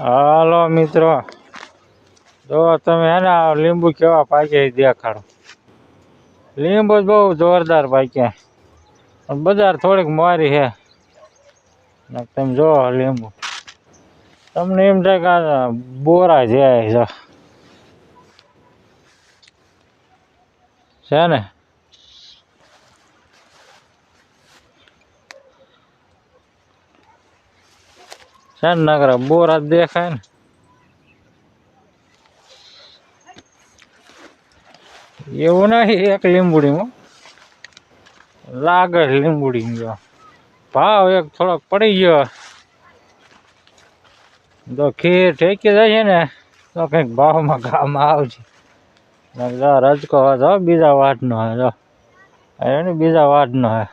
હાલો મિત્રો. જો તમે હે ને આ લીંબુ કેવા પાકે દેખાડો. લીંબુ જ બહુ જોરદાર પાક્યા બજાર થોડીક મારી છે. તમે જો લીંબુ. તમને એમ થાય કે બોરા જાય છે ને? છે ને નકરા બોરા જ દેખાય ને એવું નહીં એક લીંબુડીમાં લાગે છે લીંબુડી જો ભાવ એક થોડોક પડી ગયો તો ખીર ઠેકી જાય છે ને તો કંઈક ભાવમાં કામમાં આવશે નકર જો રજકો હતો બીજા વાટનો હે જો એને બીજા વાટનો હે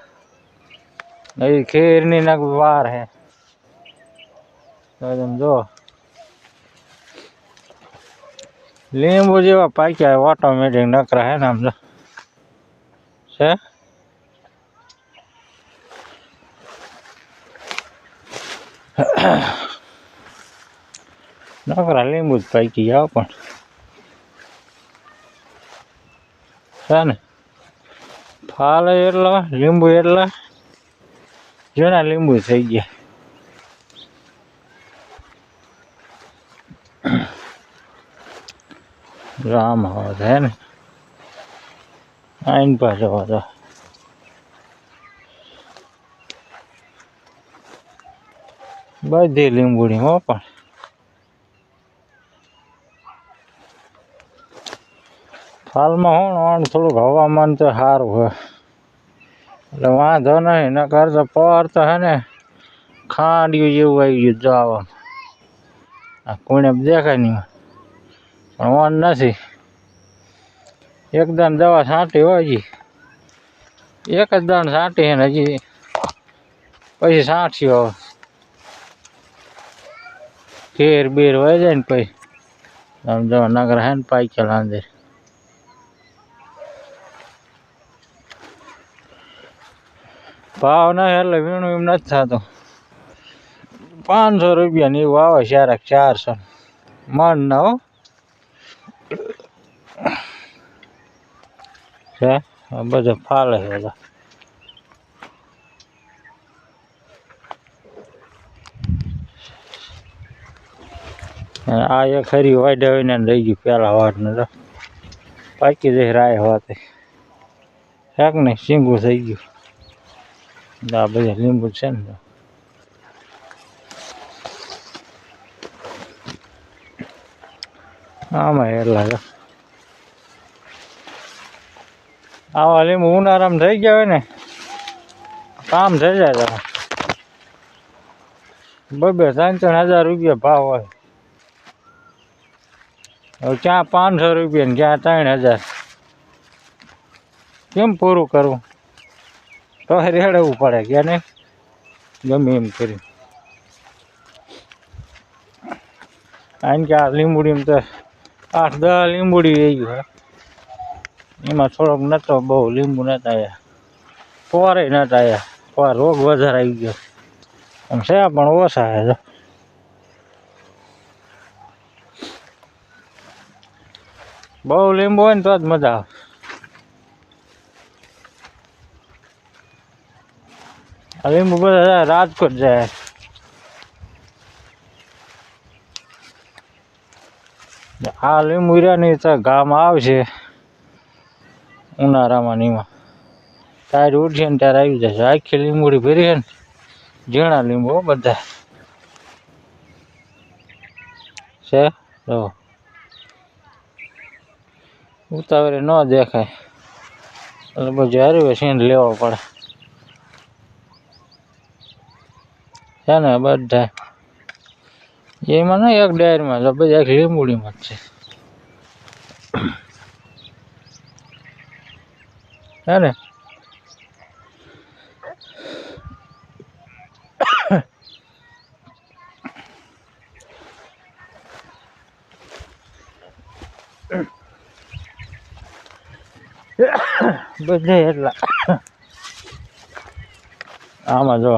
એ ખીરની નક વાર હે જો. લીંબુ જેવા પાક્યા ઓટોમેટિક નકરા હે ને જો. છે? નકરા લીંબુ જ પાકી જાવ પણ. છે ને? ફાલે એટલા, લીંબુ એટલા. જૂના લીંબુ થઈ ગયા. રામ હવે છે ને? આઈન પાછો હતો બધી લીંબુડી, હો, પણ. હાલમાં હું વાણ થોડુંક હવામાન તો સારું હોય. એટલે વાંધો નહીં, નકર તો પર તો, હે ને, ખાંડ્યું જેવું આવી ગયું જવા આ કોઈને દેખાય નહીં. પણ નથી. એકદમ દવા છાંટી હોય હજી એક જ દાણ છાંટી ને હજી પછી છાંટશી હવે. ઘેર બેર વહી જાય ને પછી. આમ જો નગર હે ને પાઈકેલા અંદર. ભાવ નહીં એટલે વીણું એમ નથી થતું. પાંચસો રૂપિયા ને એવું આવે ચારક ચારસો. મન ના હો. છે. બધો ફાલે છે બધા આ એક ખરી વાઢાવીને રહી ગયું પેલા વાટને તો. પાકી જઈ રાય હોતે. હેક ને શીંગું થઈ ગયું. આ બધા લીંબુ છે ને. આમાં એટલા છે આવા લીંબુ ઉનાળામાં થઈ ગયા હોય ને, કામ થઈ જાય તારા બબે ત્રણ ત્રણ હજાર રૂપિયા ભાવ હોય. હવે ક્યાં પાંચસો રૂપિયા ને ક્યાં ત્રણ હજાર? કેમ પૂરું કરવું? તો રેડવું પડે કે નહીં? ગમે એમ કરી. કારણ કે આ લીંબુડીમાં તો આઠ દસ લીંબુડી રહી ગયું એમાં થોડોક નતો, બહુ લીંબુ નતા આવ્યા પોરે નતા આવ્યા પોર રોગ વધારે આવી ગયો. આમ છે, પણ ઓછા આવ્યા બહુ લીંબુ હોય ને તો જ મજા આવે. આ લીંબુ બધા રાજકોટ જાય. આ લીંબુ ની તો ગામ આવશે ઉનાળામાં નીમાં તાર ઉઠશે ને ત્યારે આવી જશે. આખી લીંબુડી ભરી છે ને, ઝીણા લીંબુ બધા. છે? જો. ઉતાવળે ન દેખાય. એટલે બધું હાર્યું સીન લેવો પડે. છે ને બધા. એમાં નહીં એક ડાયરમાં બધી આખી લીંબુડીમાં જ છે. હે ને? બધે એટલા. આમાં જો,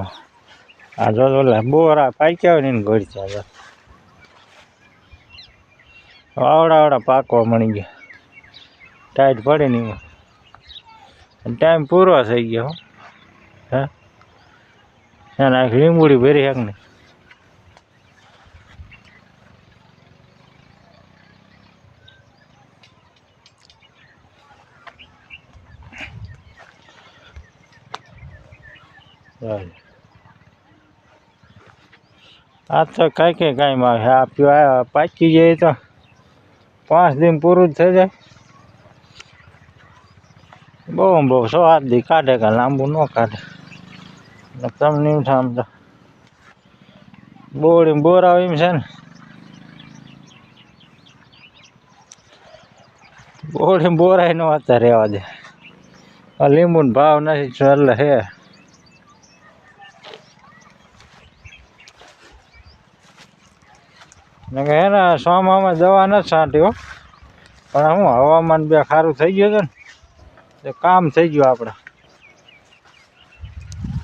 આ જો ઓલા બોરા પાક્યા હોય ને એને ચાલે આવડા આવડા પાકવા મળી ગયા. ટાઈટ પડે નહીં એમાં. ટાઈમ પૂરો થઈ ગયો હો. એને આ લીંબુડી ભરી હેક ને. આ તો કઈ કઈ કાંઈ માં આ પીવા પાકી જાય તો પાંચ દિન પૂરું જ થઈ જાય બહુ બહુ દી કાઢે કાં લાંબુ ન કાઢે તમને એમ આમ તો બોળી બોરાવ એમ છે ને બોળી બોરાય ન હતા રહેવા દે લીંબુનો ભાવ નથી ચાલે હે હે ને સોમામાં દવા નથી છાંટ્યો પણ હું હવામાન બે સારું થઈ ગયું છે ને. કામ થઈ ગયું આપણે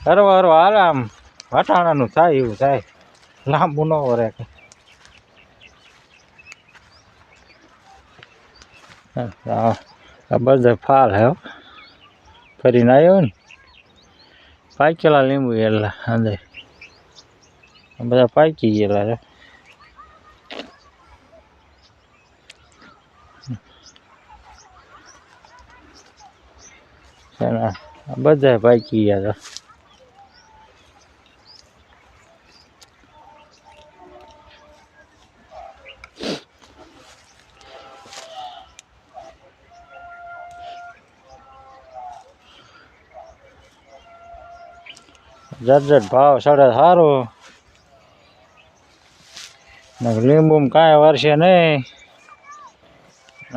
હરવા હરવા આમ. વટાણાનું થાય એવું થાય. લાંબુ ન વરે આ બધા ફાલ હે. ફરીને આવ્યો ને. પાકેલા લીંબુ એટલા અંદર બધા પાકી ગયેલા છે. બધા પાકી ગયા હતા જટ ભાવ સડે સારો લીંબુ કાંઈ વરસે નહીં.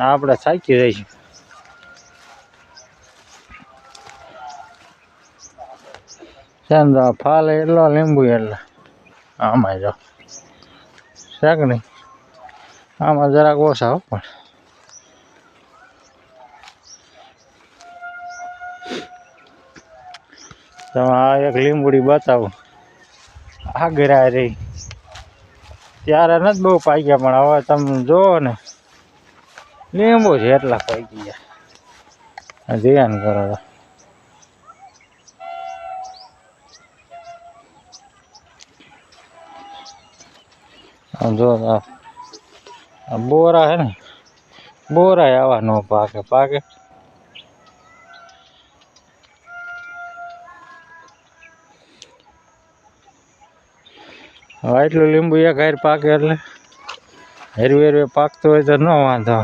આપણે થાકી જઈશું. ચંદ્ર ફાલ એટલો લીંબુ એટલા આમાં જો છે કે નહીં આમાં જરાક ઓછા હો પણ તમે આ એક લીંબુડી બતાવો આગરા રહી ત્યારે નથી બહુ પાક્યા પણ હવે તમે જુઓ ને લીંબુ છે એટલા પાકી ગયા ધ્યાન કરો જો, આ બોરા હે ને, બોરા આવા ન પાકે પાકે. હવે એટલું લીંબુ એક હાર પાકે એટલે હેરવે હેરવે પાકતું હોય તો ન વાંધો.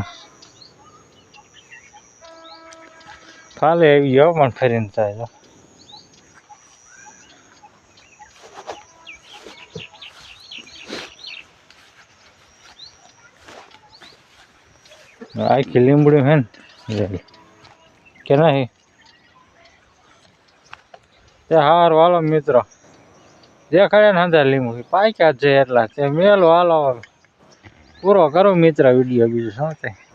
ફાલે આવી ગયો પણ ફરીને થાય આખી લીમડી હે ને. કે નહીં? તે હાર વાલો મિત્રો. દેખાડે ને અંદર લીંબુ પાક્યા છે એટલા. તે મેલો હાલો પૂરો કરો મિત્ર વીડિયો બીજું. શું થાય?